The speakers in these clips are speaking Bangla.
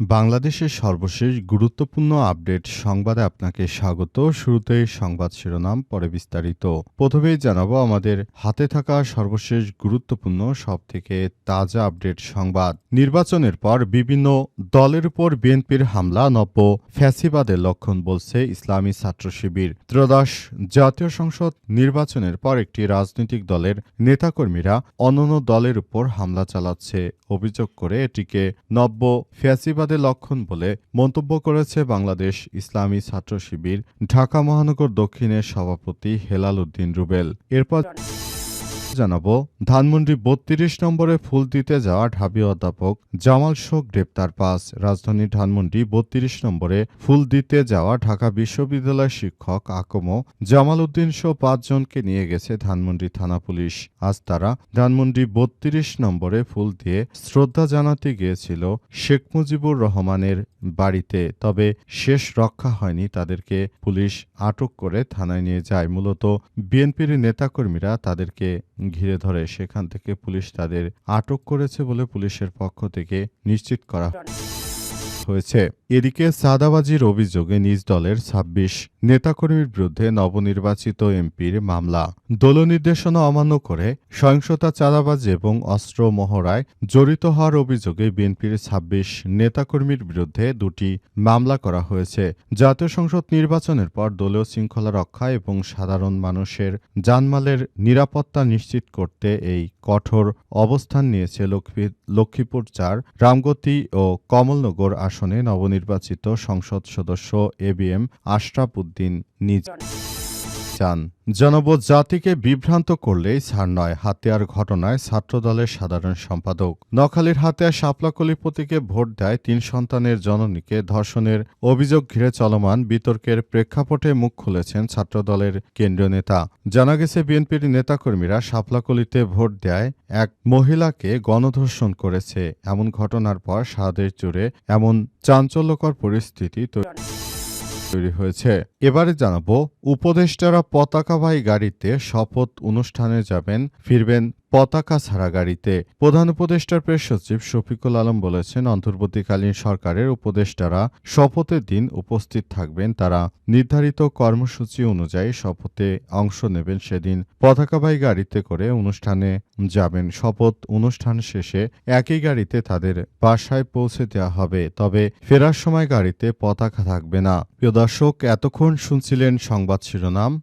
বাংলাদেশের সর্বশেষ গুরুত্বপূর্ণ আপডেট সংবাদে আপনাকে স্বাগত। শুরুতেই সংবাদ শিরোনাম, পরে বিস্তারিত। প্রথমেই জানাব আমাদের হাতে থাকা সর্বশেষ গুরুত্বপূর্ণ, সবথেকে তাজা আপডেট সংবাদ। নির্বাচনের পর বিভিন্ন দলের উপর বিএনপির হামলা, নব্য ফ্যাসিবাদের লক্ষণ বলছে ইসলামী ছাত্র শিবির। ত্রয়োদশ জাতীয় সংসদ নির্বাচনের পর একটি রাজনৈতিক দলের নেতাকর্মীরা অন্যান্য দলের উপর হামলা চালাচ্ছে। অভিযোগ করে এটিকে নব্য ফ্যাসিবাদের লক্ষণ বলে মন্তব্য করেছে বাংলাদেশ ইসলামী ছাত্র শিবির, ঢাকা মহানগর দক্ষিণের সভাপতি হেলাল উদ্দিন রুবেল। এরপর জানাব, ধানমন্ডি বত্রিশ নম্বরে ফুল দিতে যাওয়া ঢাবি অধ্যাপক জামাল শোক গ্রেপ্তার পাস। রাজধানী ধানমন্ডি বত্রিশ নম্বরে ফুল দিতে যাওয়া ঢাকা বিশ্ববিদ্যালয়ের শিক্ষক আকম জামাল উদ্দিন সহ পাঁচজনকে নিয়ে গেছে ধানমন্ডি থানা পুলিশ। আজ তারা ধানমন্ডি বত্রিশ নম্বরে ফুল দিয়ে শ্রদ্ধা জানাতে গিয়েছিল শেখ মুজিবুর রহমানের বাড়িতে, তবে শেষ রক্ষা হয়নি তাদেরকে পুলিশ আটক করে থানায় নিয়ে যায়। মূলত বিএনপির নেতাকর্মীরা তাদেরকে ঘিরে ধরে সেখান থেকে পুলিশ তাদের আটক করেছে বলে পুলিশের পক্ষ থেকে নিশ্চিত করা হয়েছে। এদিকে সাদাবাজির অভিযোগে নিজ দলের ছাব্বিশ নেতাকর্মীর বিরুদ্ধে নবনির্বাচিত এমপির মামলা। দলনির্দেশনা অমান্য করে সহিংসতা চাঁদাবাজি এবং অস্ত্র মহড়ায় জড়িত হওয়ার অভিযোগে বিএনপির ছাব্বিশ নেতাকর্মীর বিরুদ্ধে দুটি মামলা করা হয়েছে। জাতীয় সংসদ নির্বাচনের পর দলীয় শৃঙ্খলা রক্ষা এবং সাধারণ মানুষের জানমালের নিরাপত্তা নিশ্চিত করতে এই কঠোর অবস্থান নিয়েছে লক্ষ্মী- লক্ষ্মীপুর চার, রামগতি ও কমলনগর আসনে নবনির্বাচিত সংসদ সদস্য A B M Ashraf Uddin নিজ চান। জনপদ জাতিকে বিভ্রান্ত করলেই ছাড় নয়, হাতিয়ার ঘটনায় ছাত্রদলের সাধারণ সম্পাদক। নখালীর হাতিয়ার শাপলাকলি প্রতীকে ভোট দেয় তিন সন্তানের জননীকে। ধর্ষণের অভিযোগ ঘিরে চলমান বিতর্কের প্রেক্ষাপটে মুখ খুলেছেন ছাত্রদলের কেন্দ্রীয় নেতা। জানা গেছে, বিএনপির নেতাকর্মীরা শাপলাকলিতে ভোট দেয় এক মহিলাকে গণধর্ষণ করেছে। এমন ঘটনার পর সাদের জুড়ে এমন চাঞ্চল্যকর পরিস্থিতি তৈরি হয়েছে। এবারে জানাব, উপদেষ্টারা পতাকাবাহী গাড়িতে শপথ অনুষ্ঠানে যাবেন, ফিরবেন পতাকা ছাড়া গাড়িতে। প্রধান উপদেষ্টার প্রেস সচিব শফিকুল আলম বলেছেন, অন্তর্বর্তীকালীন সরকারের উপদেষ্টারা শপথের দিন উপস্থিত থাকবেন, তারা নির্ধারিত কর্মসূচি অনুযায়ী শপথে অংশ নেবেন, সেদিন পতাকাবাহী গাড়িতে করে অনুষ্ঠানে যাবেন। শপথ অনুষ্ঠান শেষে একই গাড়িতে তাদের বাসায় পৌঁছে দেওয়া হবে, তবে ফেরার সময় গাড়িতে পতাকা থাকবে না। প্রিয় দর্শক, এতক্ষণ শুনছিলেন সংবাদ শিরোনাম।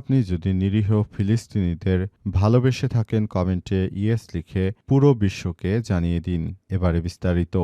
আপনি যদি নিরীহ ফিলিস্তিনিদের ভালোবেসে থাকেন, কমেন্টে ইয়েস লিখে পুরো বিশ্বকে জানিয়ে দিন। এবারে বিস্তারিত।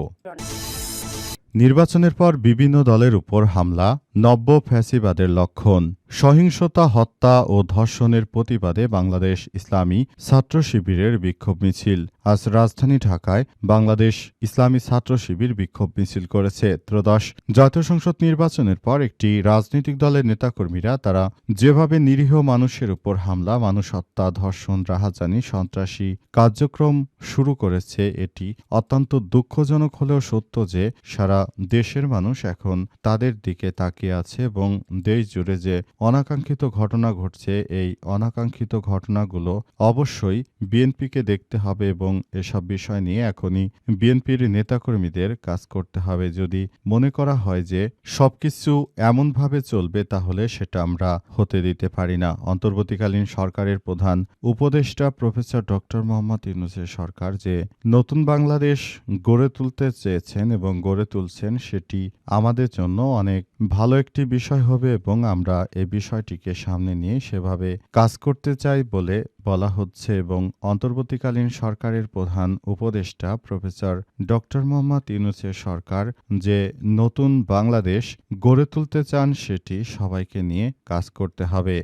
নির্বাচনের পর বিভিন্ন দলের উপর হামলা নব্য ফ্যাসিবাদের লক্ষণ, সহিংসতা, হত্যা ও ধর্ষণের প্রতিবাদে বাংলাদেশ ইসলামী ছাত্র শিবিরের বিক্ষোভ মিছিল। আজ রাজধানী ঢাকায় বাংলাদেশ ইসলামী ছাত্র শিবির বিক্ষোভ মিছিল করেছে। ত্রয়োদশ জাতীয় সংসদ নির্বাচনের পর একটি রাজনৈতিক দলের নেতাকর্মীরা তারা যেভাবে নিরীহ মানুষের উপর হামলা মানুষ হত্যা ধর্ষণ, রাহাজানি, সন্ত্রাসী কার্যক্রম শুরু করেছে, এটি অত্যন্ত দুঃখজনক হলেও সত্য যে সারা দেশের মানুষ এখন তাদের দিকে তাকিয়ে আছে এবং দেশ জুড়ে যে অনাকাঙ্ক্ষিত ঘটনা ঘটছে, এই অনাকাঙ্ক্ষিত ঘটনাগুলো অবশ্যই বিএনপিকে দেখতে হবে এবং এসব বিষয় নিয়ে এখনই বিএনপির নেতাকর্মীদের কাজ করতে হবে। যদি মনে করা হয় যে সবকিছু এমনভাবে চলবে, তাহলে সেটা আমরা হতে দিতে পারি না। অন্তর্বর্তীকালীন সরকারের প্রধান উপদেষ্টা প্রফেসর ডক্টর মোহাম্মদ ইউনুসের সরকার যে নতুন বাংলাদেশ গড়ে তুলতে চেয়েছেন এবং গড়ে তুলছেন, সেটি আমাদের জন্য অনেক ভালো একটি বিষয় হবে এবং আমরা এ বিষয়টিকে সামনে নিয়ে সেভাবে কাজ করতে চাই বলে বলা হচ্ছে এবং অন্তর্বর্তীকালীন সরকারের প্রধান উপদেষ্টা প্রফেসর ডক্টর মোহাম্মদ ইউনুসের সরকার যে নতুন বাংলাদেশ গড়ে তুলতে চান সেটি সবাইকে নিয়ে কাজ করতে হবে।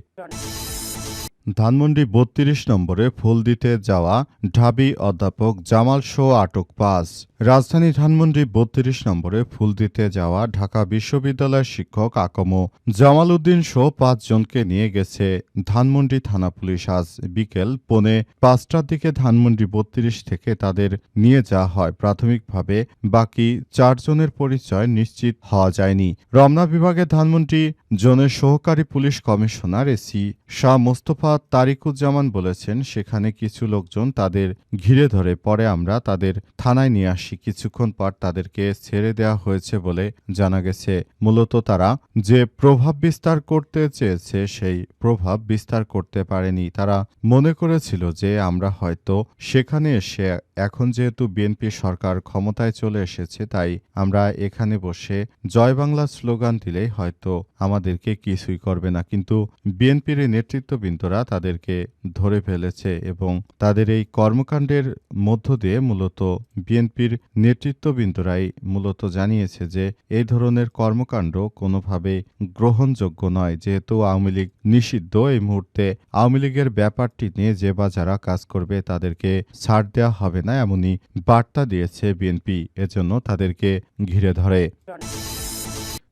ধানমন্ডি বত্রিশ নম্বরে ফুল দিতে যাওয়া ঢাবি অধ্যাপক জামাল শো আটক পাস। রাজধানী ধানমন্ডি বত্রিশ নম্বরে ফুল দিতে যাওয়া ঢাকা বিশ্ববিদ্যালয়ের শিক্ষক আকম। জামাল উদ্দিন শো পাঁচজনকে নিয়ে গেছে। ধানমন্ডি থানা পুলিশ আজ বিকেল পৌনে পাঁচটার দিকে ধানমন্ডি বত্রিশ থেকে তাদের নিয়ে যাওয়া হয়। প্রাথমিকভাবে বাকি চারজনের পরিচয় নিশ্চিত হওয়া যায়নি। রমনা বিভাগের ধানমন্ডি জোনের সহকারী police commissioner AC Shah Mostafa Tarikuzzaman বলেছেন, সেখানে কিছু লোকজন তাদের ঘিরে ধরে, পরে আমরা তাদের থানায় নিয়ে আসি। কিছুক্ষণ পর তাদেরকে ছেড়ে দেওয়া হয়েছে বলে জানা গেছে। মূলত তারা যে প্রভাব বিস্তার করতে চেয়েছে, সেই প্রভাব বিস্তার করতে পারেনি। তারা মনে করেছিল যে আমরা হয়তো সেখানে এসে, এখন যেহেতু বিএনপি সরকার ক্ষমতায় চলে এসেছে, তাই আমরা এখানে বসে জয় বাংলা স্লোগান দিলেই হয়তো আমাদেরকে কিছুই করবে না। কিন্তু বিএনপির নেতৃত্ববৃন্দরা তাদেরকে ধরে ফেলেছে এবং তাদের এই কর্মকাণ্ডের মধ্য দিয়ে মূলত বিএনপির নেতৃত্ববৃন্দরাই মূলত জানিয়েছে যে এই ধরনের কর্মকাণ্ড কোনোভাবে গ্রহণযোগ্য নয়। যেহেতু আওয়ামী লীগ নিষিদ্ধ, এই মুহূর্তে আওয়ামী লীগের ব্যাপারটি নিয়ে যে বা যারা কাজ করবে তাদেরকে ছাড় দেওয়া হবে না, এমনই বার্তা দিয়েছে বিএনপি। এজন্য তাদেরকে ঘিরে ধরে।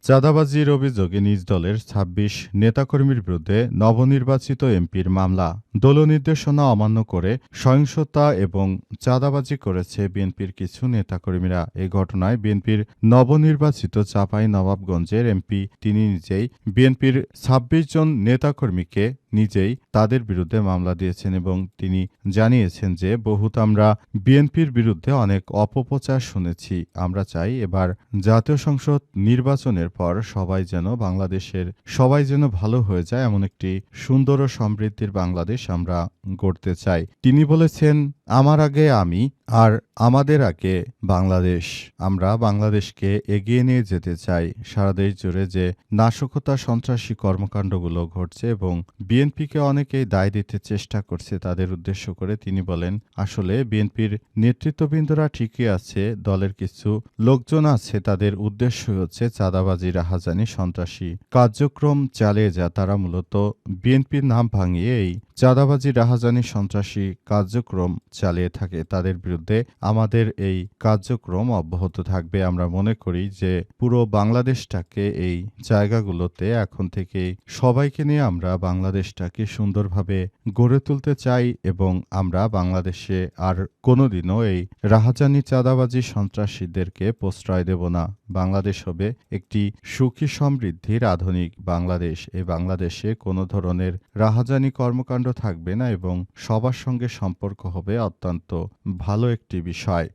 চাঁদাবাজির অভিযোগে নিজ দলের ২৬ নেতাকর্মীর বিরুদ্ধে নবনির্বাচিত এমপির মামলা। দলনির্দেশনা অমান্য করে সহিংসতা এবং চাঁদাবাজি করেছে বিএনপির কিছু নেতাকর্মীরা। এ ঘটনায় বিএনপির নবনির্বাচিত চাপাই নবাবগঞ্জের এমপি তিনি নিজেই বিএনপির ২৬ জন নেতাকর্মীকে নিজেই তাদের বিরুদ্ধে মামলা দিয়েছেন এবং তিনি জানিয়েছেন যে বহুত আমরা বিএনপির বিরুদ্ধে অনেক অপপ্রচার শুনেছি। আমরা চাই এবার জাতীয় সংসদ নির্বাচনের পর সবাই যেন বাংলাদেশের সবাই যেন ভালো হয়ে যায়, এমন একটি সুন্দর ও সমৃদ্ধির বাংলাদেশ আমরা গড়তে চাই। তিনি বলেছেন, আমার আগে আমি আর আমাদের আগে বাংলাদেশ। আমরা বাংলাদেশকে এগিয়ে নিয়ে যেতে চাই সারা দেশ জুড়ে যে নাশকতা সন্ত্রাসী কর্মকাণ্ডগুলো ঘটছে এবং বিএনপিকে অনেকেই দায় দিতে চেষ্টা করছে তাদের উদ্দেশ্য করে তিনি বলেন, আসলে বিএনপির নেতৃত্ববৃন্দরা ঠিকই আছে, দলের কিছু লোকজন আছে, তাদের উদ্দেশ্য হচ্ছে চাঁদাবাজি, রাহাজানি, সন্ত্রাসী কার্যক্রম চালিয়ে যা। তারা মূলত বিএনপির নাম ভাঙিয়ে এই চাঁদাবাজি, রাহাজানি, সন্ত্রাসী কার্যক্রম চালিয়ে থাকে তাদের বিরুদ্ধে। আমাদের এই কার্যক্রম অব্যাহত থাকবে। আমরা মনে করি যে পুরো বাংলাদেশটাকে এই জায়গাগুলোতে এখন থেকে সবাইকে নিয়ে আমরা বাংলাদেশটাকে সুন্দরভাবে গড়ে তুলতে চাই এবং আমরা বাংলাদেশে আর কোনোদিনও এই রাহাজানি চাঁদাবাজি সন্ত্রাসীদেরকে প্রশ্রয় দেব না। বাংলাদেশ হবে একটি সুখী সমৃদ্ধির আধুনিক বাংলাদেশ। এই বাংলাদেশে কোনো ধরনের রাহাজানি কর্মকাণ্ড থাকবে না এবং সবার সঙ্গে সম্পর্ক হবে অত্যন্ত ভালো। একটি বিষয়।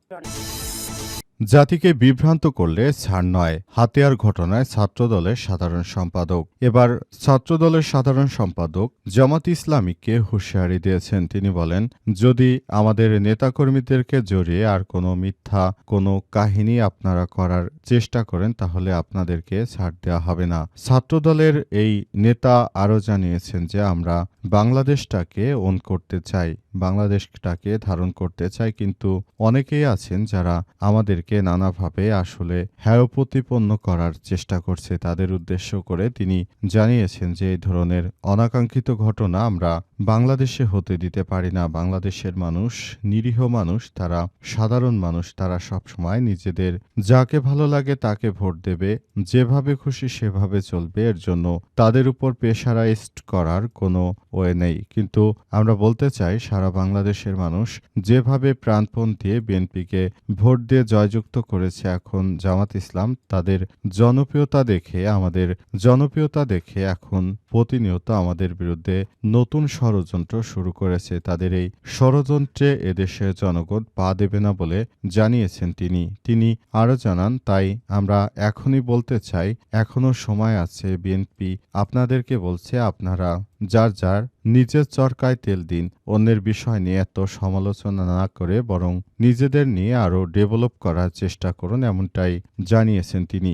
জাতিকে বিভ্রান্ত করলে ছাড় নয়। হাতিয়ার ঘটনায় ছাত্রদলের সাধারণ সম্পাদক। এবার ছাত্রদলের সাধারণ সম্পাদক জামাত ইসলামীকে হুঁশিয়ারি দিয়েছেন। তিনি বলেন, যদি আমাদের নেতাকর্মীদেরকে জড়িয়ে আর কোনো মিথ্যা, কোনো কাহিনী আপনারা করার চেষ্টা করেন, তাহলে আপনাদেরকে ছাড় দেওয়া হবে না। ছাত্রদলের এই নেতা আরও জানিয়েছেন যে আমরা বাংলাদেশটাকে ওন করতে চাই, বাংলাদেশটাকে ধারণ করতে চাই, কিন্তু অনেকেই আছেন যারা আমাদেরকে নানাভাবে আসলে হ্যায় প্রতিপন্ন করার চেষ্টা করছে। তাদের উদ্দেশ্য করে তিনি জানিয়েছেন যে, এই ধরনের অনাকাঙ্ক্ষিত ঘটনা আমরা বাংলাদেশে হতে দিতে পারি না। বাংলাদেশের মানুষ, নিরীহ মানুষ, তারা সাধারণ মানুষ, তারা সবসময় নিজেদের যাকে ভালো লাগে তাকে ভোট দেবে। যেভাবে খুশি সেভাবে চলবে। এর জন্য তাদের উপর প্রেশারাইজড করার কোনো ওয়ে নেই। কিন্তু আমরা বলতে চাই, সারা বাংলাদেশের মানুষ যেভাবে প্রাণপণ দিয়ে বিএনপিকে ভোট দিয়ে জয়যুক্ত করেছে এখন জামাত ইসলাম, তাদের জনপ্রিয়তা দেখে, আমাদের জনপ্রিয়তা দেখে এখন প্রতিনিয়ত আমাদের বিরুদ্ধে নতুন ষড়যন্ত্র শুরু করেছে। তাদের এই ষড়যন্ত্রে এদেশের জনগণ পা দেবে না বলে জানিয়েছেন তিনি। তিনি আরও জানান, তাই আমরা এখনই বলতে চাই এখনও সময় আছে বিএনপি। আপনাদেরকে বলছে, আপনারা যার যার নিজের চরকায় তেল দিন, অন্যের বিষয় নিয়ে এত সমালোচনা না করে বরং নিজেদের নিয়ে আরও ডেভেলপ করার চেষ্টা করুন, এমনটাই জানিয়েছেন তিনি।